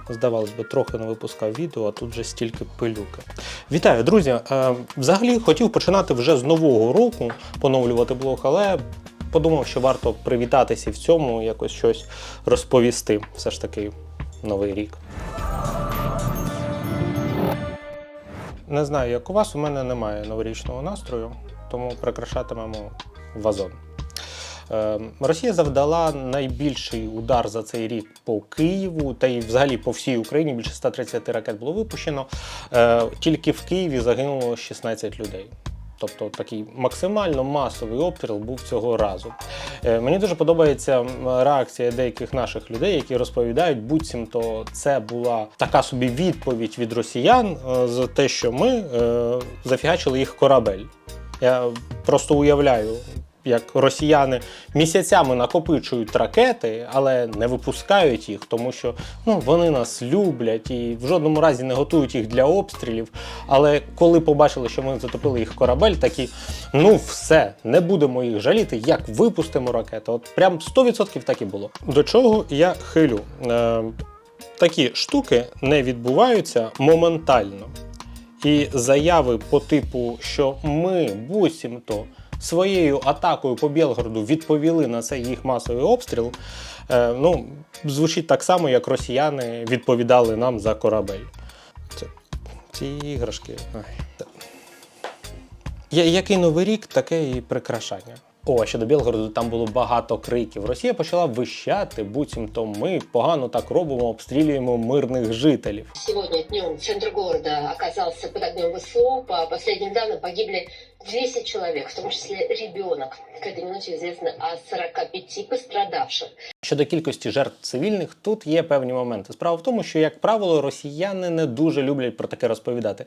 Здавалось би, трохи не випускав відео, а тут вже стільки пилюки. Вітаю, друзі! Е, Взагалі хотів починати вже з нового року поновлювати блог, але подумав, що варто привітатися і в цьому якось щось розповісти. Все ж таки, новий рік. Не знаю, як у вас, у мене немає новорічного настрою, тому прикрашатимемо вазон. Е, Росія завдала найбільший удар за цей рік по Києву та й взагалі по всій Україні. Більше 130 ракет було випущено. Е, Тільки в Києві загинуло 16 людей. Тобто такий максимально масовий обстріл був цього разу. Е, Мені дуже подобається реакція деяких наших людей, які розповідають, буцімто це була така собі відповідь від росіян е, за те, що ми зафігачили їх корабель. Я просто уявляю, як росіяни місяцями накопичують ракети, але не випускають їх, тому що ну, вони нас люблять і в жодному разі не готують їх для обстрілів. Але коли побачили, що ми затопили їх корабель, такі ну все, не будемо їх жаліти, як випустимо ракети. От прям 100% так і було. До чого я хилю? Е, такі штуки не відбуваються моментально. І заяви по типу, що ми буцімто своєю атакою по Білгороду відповіли на цей їх масовий обстріл, е, ну, звучить так само, як росіяни відповідали нам за корабель. Це, ці іграшки. Ай. Який новий рік, таке і прикрашання. О, а щодо Білгороду, там було багато криків. Росія почала вищати, буцімто ми погано так робимо, обстрілюємо мирних жителів. Сегодня днем центр города оказался под огнем ВСУ. По последним данным погибли 10 человек, в том числе ребенок. К этой минуте известно о 45 пострадавших. Щодо кількості жертв цивільних, тут є певні моменти. Справа в тому, що, як правило, росіяни не дуже люблять про таке розповідати.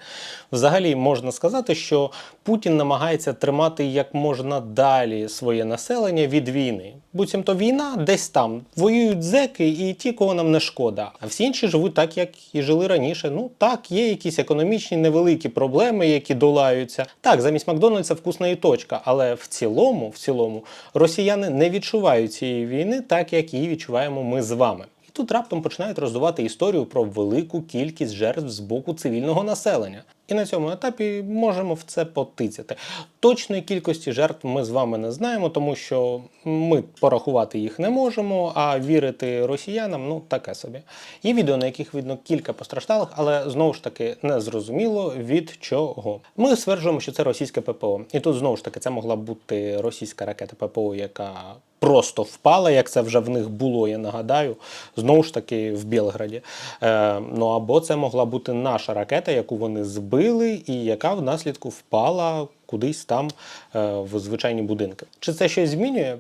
Взагалі можна сказати, що Путін намагається тримати як можна далі своє населення від війни. Буцімто війна десь там воюють зеки і ті, кого нам не шкода. А всі інші живуть так, як і жили раніше. Ну так, є якісь економічні невеликі проблеми, які долаються. Так, замість Макдональдса вкусна і точка, але в цілому, в цілому, росіяни не відчувають цієї війни так, як її відчуваємо ми з вами. І тут раптом починають роздувати історію про велику кількість жертв з боку цивільного населення. І на цьому етапі можемо в це потицяти. Точної кількості жертв ми з вами не знаємо, тому що ми порахувати їх не можемо, а вірити росіянам ну таке собі. Є відео, на яких видно кілька постраждалих, але знову ж таки не зрозуміло від чого. Ми стверджуємо, що це російське ППО. І тут знову ж таки це могла бути російська ракета ППО, яка просто впала, як це вже в них було, я нагадаю, знову ж таки в Білграді. Е, ну або це могла бути наша ракета, яку вони збили, і яка внаслідку впала кудись там е, в звичайні будинки. Чи це щось змінює?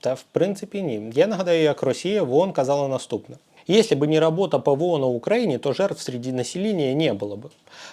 Та в принципі ні. Я нагадаю, як Росія в ООН казала наступне. Если бы не работа ПВО на Україні, то жертв среди населення не було б.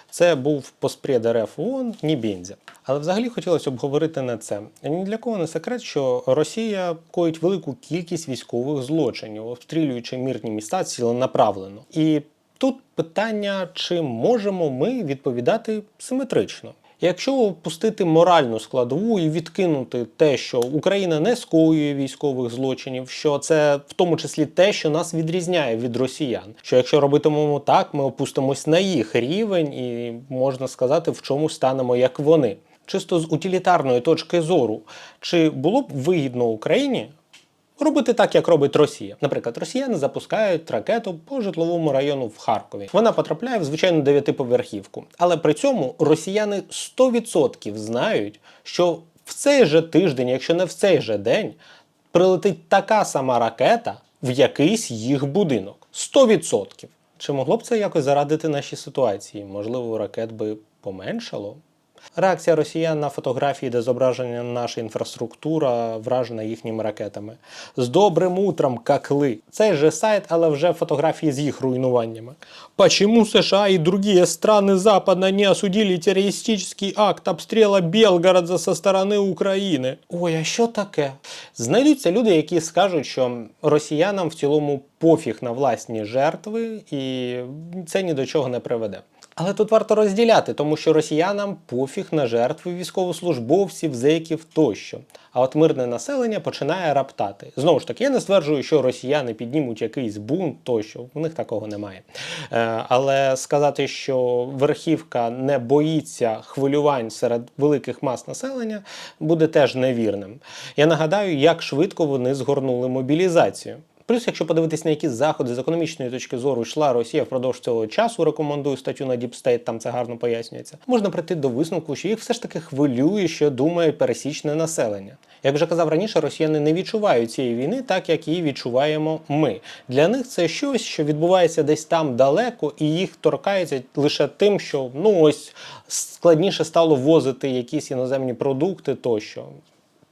Це був поспред РФ ООН, ні Бензя. Але взагалі хотілося обговорити не це. Ні для кого не секрет, що Росія коїть велику кількість військових злочинів, обстрілюючи мирні міста ціленаправлено. І тут питання, чи можемо ми відповідати симетрично. Якщо опустити моральну складову і відкинути те, що Україна не скоює військових злочинів, що це в тому числі те, що нас відрізняє від росіян. Що якщо робитимемо так, ми опустимось на їх рівень, і можна сказати, в чому станемо як вони. Чисто з утилітарної точки зору, чи було б вигідно Україні робити так, як робить Росія. Наприклад, росіяни запускають ракету по житловому району в Харкові. Вона потрапляє в звичайну дев'ятиповерхівку. Але при цьому росіяни 100% знають, що в цей же тиждень, якщо не в цей же день, прилетить така сама ракета в якийсь їх будинок. 100%. Чи могло б це якось зарадити нашій ситуації? Можливо, ракет би поменшало? Реакція росіян на фотографії, де зображена наша інфраструктура, вражена їхніми ракетами. З добрим утром, какли. Цей же сайт, але вже фотографії з їх руйнуваннями. Почему США и другие страны Запада не осудили террористический акт обстрела Белгорода со сторони України? Ой, а що таке? Знайдуться люди, які скажуть, що росіянам в цілому пофіг на власні жертви, і це ні до чого не приведе. Але тут варто розділяти, тому що росіянам пофіг на жертви військовослужбовців, зеків тощо. А от мирне населення починає раптати. Знову ж таки, я не стверджую, що росіяни піднімуть якийсь бунт тощо. У них такого немає. Е, але сказати, що верхівка не боїться хвилювань серед великих мас населення, буде теж невірним. Я нагадаю, як швидко вони згорнули мобілізацію. Плюс, якщо подивитись на які заходи з економічної точки зору йшла Росія впродовж цього часу, рекомендую статтю на Deep State, там це гарно пояснюється. Можна прийти до висновку, що їх все ж таки хвилює, що думає пересічне населення. Як вже казав раніше, росіяни не відчувають цієї війни так, як її відчуваємо ми. Для них це щось, що відбувається десь там далеко, і їх торкається лише тим, що ну ось складніше стало возити якісь іноземні продукти тощо.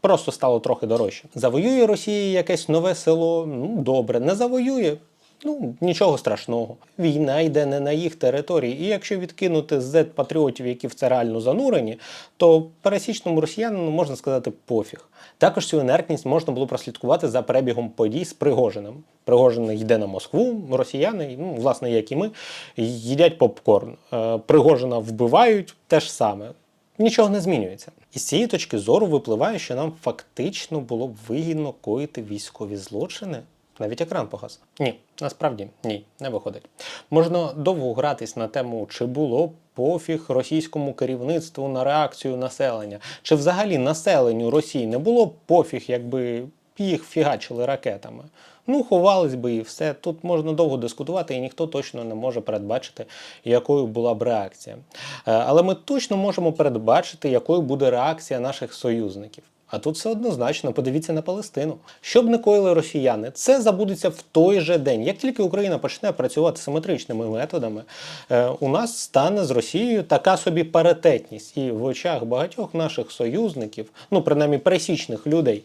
Просто стало трохи дорожче. Завоює Росія якесь нове село. Ну добре, не завоює. Ну нічого страшного. Війна йде не на їх території. І якщо відкинути z патріотів, які в це реально занурені, то пересічному росіянину можна сказати пофіг. Також цю інертність можна було прослідкувати за перебігом подій з Пригожиним. Пригожин йде на Москву, росіяни, ну власне, як і ми, їдять попкорн. Е, Пригожина вбивають те ж саме нічого не змінюється. І з цієї точки зору випливає, що нам фактично було б вигідно коїти військові злочини. Навіть екран погас. Ні, насправді ні, не виходить. Можна довго гратись на тему, чи було пофіг російському керівництву на реакцію населення, чи взагалі населенню Росії не було пофіг, якби їх фігачили ракетами. Ну, ховались би і все. Тут можна довго дискутувати, і ніхто точно не може передбачити, якою була б реакція. Е, Але ми точно можемо передбачити, якою буде реакція наших союзників. А тут все однозначно, подивіться на Палестину. Щоб не коїли росіяни, це забудеться в той же день. Як тільки Україна почне працювати симетричними методами, е, у нас стане з Росією така собі паритетність. І в очах багатьох наших союзників, ну принаймні пересічних людей,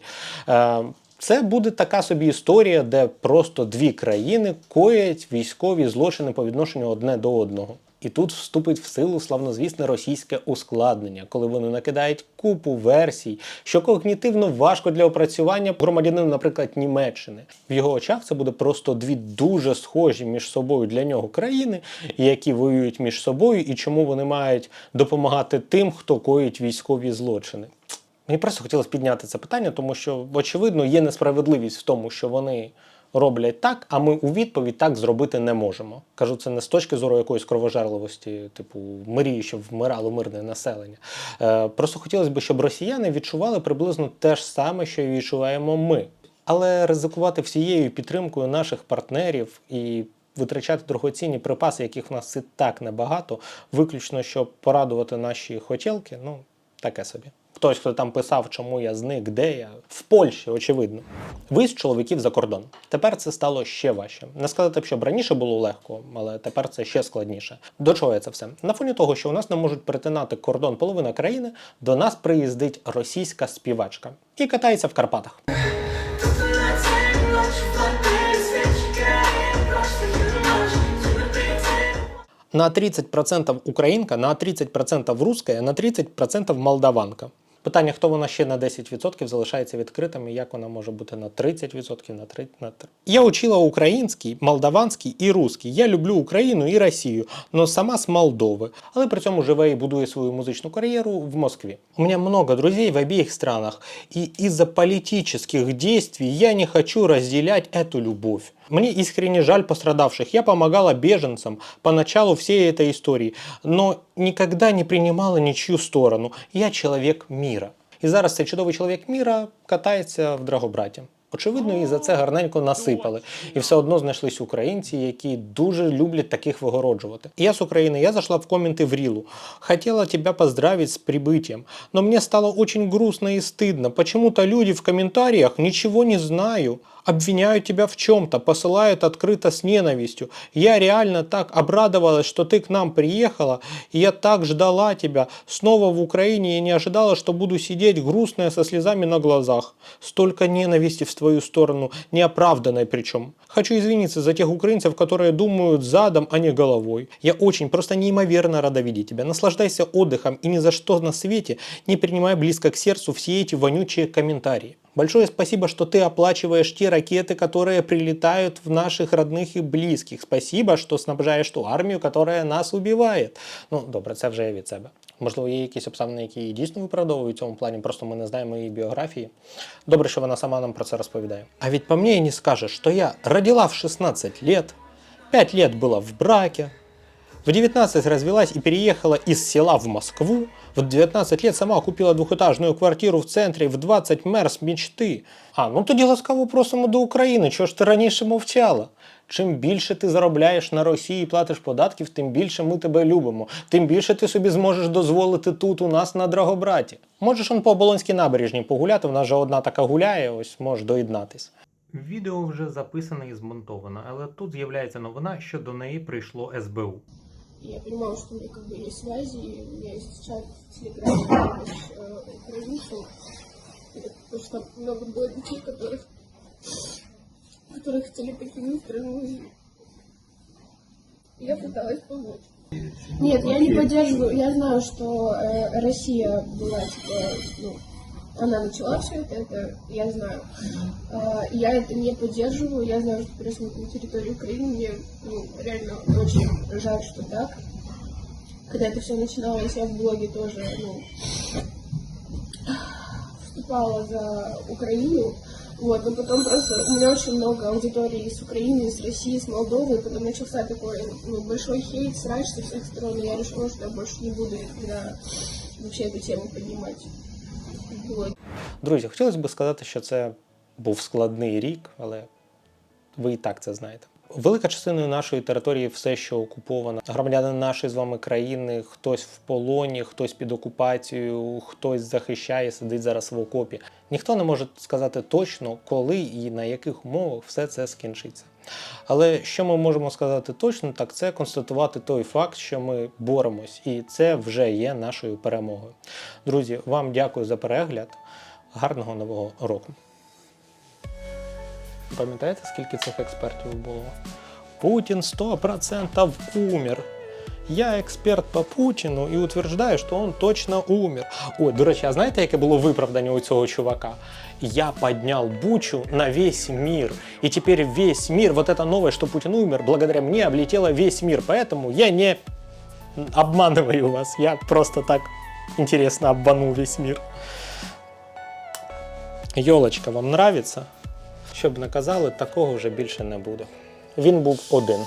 е, це буде така собі історія, де просто дві країни коять військові злочини по відношенню одне до одного. І тут вступить в силу славнозвісне російське ускладнення, коли вони накидають купу версій, що когнітивно важко для опрацювання громадянину, наприклад, Німеччини. В його очах це буде просто дві дуже схожі між собою для нього країни, які воюють між собою, і чому вони мають допомагати тим, хто коїть військові злочини. Мені просто хотілося підняти це питання, тому що, очевидно, є несправедливість в тому, що вони роблять так, а ми у відповідь так зробити не можемо. Кажу, це не з точки зору якоїсь кровожерливості, типу мрії, щоб вмирало мирне населення. Е, просто хотілося б, щоб росіяни відчували приблизно те ж саме, що і відчуваємо ми. Але ризикувати всією підтримкою наших партнерів і витрачати дорогоцінні припаси, яких в нас і так небагато, виключно щоб порадувати наші хотілки, ну таке собі. Хтось, хто там писав, чому я зник, де я в Польщі, очевидно. Виїзд чоловіків за кордон. Тепер це стало ще важче. Не сказати щоб раніше було легко, але тепер це ще складніше. До чого я це все? На фоні того, що у нас не можуть перетинати кордон половина країни, до нас приїздить російська співачка і катається в Карпатах. На 30% українка, на 30% русская, на 30% молдаванка. Питання, хто вона ще на 10% залишається відкритим, і як вона може бути на 30%, на 30%, на 3%. Я учила український, молдаванський і русський. Я люблю Україну і Росію, но сама з Молдови. Але при цьому живе і будує свою музичну кар'єру в Москві. У меня много друзей в обеих странах, и из-за политических действий я не хочу разделять эту любовь. Мне искренне жаль пострадавших. Я помогала беженцам по началу всей этой истории, но никогда не принимала ничью сторону. Я человек мира. І зараз цей чудовий чоловік міра катається в Драгобраті. Очевидно, і за це гарненько насипали. І все одно знайшлись українці, які дуже люблять таких вигороджувати. Я з України, я зайшла в коменти в Рилу. Хотела тебя поздравить с прибытием, но мне стало очень грустно и стыдно. Почему-то люди в комментариях ничего не знаю, Обвиняют тебя в чем-то, посылают открыто с ненавистью. Я реально так обрадовалась, что ты к нам приехала, и я так ждала тебя. Снова в Украине я не ожидала, что буду сидеть грустная со слезами на глазах. Столько ненависти в твою сторону, неоправданной причем. Хочу извиниться за тех украинцев, которые думают задом, а не головой. Я очень, просто неимоверно рада видеть тебя. Наслаждайся отдыхом и ни за что на свете не принимай близко к сердцу все эти вонючие комментарии. Большое спасибо, что ты оплачиваешь те ракеты, которые прилетают в наших родных и близких. Спасибо, що снабжаєш ту армію, яка нас убиває. Ну, добре, це вже від себе. Можливо, є якісь обставини, які її дійсно виправдовують в цьому плані, просто ми не знаємо її біографії. Добре, що вона сама нам про це розповідає. А ведь по мне и не скажешь, что я родила в 16 лет, 5 лет была в браке, в 19 развелась и переехала из села в Москву. В 19 лет сама купила двухэтажную квартиру в центрі, в 20 мерз мечти. А, ну тоді ласкаво просимо до України. Чого ж ти раніше мовчала? Чим більше ти заробляєш на Росії і платиш податків, тим більше ми тебе любимо. Тим більше ти собі зможеш дозволити тут у нас на Драгобраті. Можеш он по Оболонській набережній погуляти, в нас же одна така гуляє, ось можеш доєднатись. Відео вже записане і змонтовано, але тут з'являється новина, що до неї прийшло СБУ. Я понимаю, что у меня как бы есть связи, и у меня есть чат в Телеграме э, украинцам, потому что там много было детей, которых, которые хотели покинуть страну, и я пыталась помочь. Нет, я не поддерживаю, я знаю, что э, Россия была, типа, ну, она начала все это, это я знаю. Э, я это не поддерживаю, я знаю, что происходит на территории Украины, мне ну, реально очень жаль, что так. Когда это все начиналось, я в блоге тоже, ну, вступала за Украину. Вот, но потом просто у меня очень много аудитории с Украины, с России, с Молдовы, и потом начался такой ну, большой хейт, срач со всех сторон, и я решила, что я больше не буду никогда вообще эту тему поднимать. Вот. Друзі, хотілося б сказати, що це був складний рік, але ви і так це знаєте. Велика частина нашої території все, що окупована. Громадяни нашої з вами країни, хтось в полоні, хтось під окупацією, хтось захищає, сидить зараз в окопі. Ніхто не може сказати точно, коли і на яких умовах все це скінчиться. Але що ми можемо сказати точно, так це констатувати той факт, що ми боремось, і це вже є нашою перемогою. Друзі, вам дякую за перегляд. Гарного нового року. Пам'ятаєте, скільки цих експертів було? Путін 100% умер. Я експерт по Путіну і утверждаю, що він точно умер. Ой, до речі, а знаєте, яке було виправдання у цього чувака? Я поднял Бучу на весь мир. И теперь весь мир, вот это новое, что Путин умер, благодаря мне облетело весь мир. Поэтому я не обманываю вас. Я просто так интересно обманул весь мир. Йолочка вам нравиться? Щоб не казали, такого вже більше не буде. Він був один.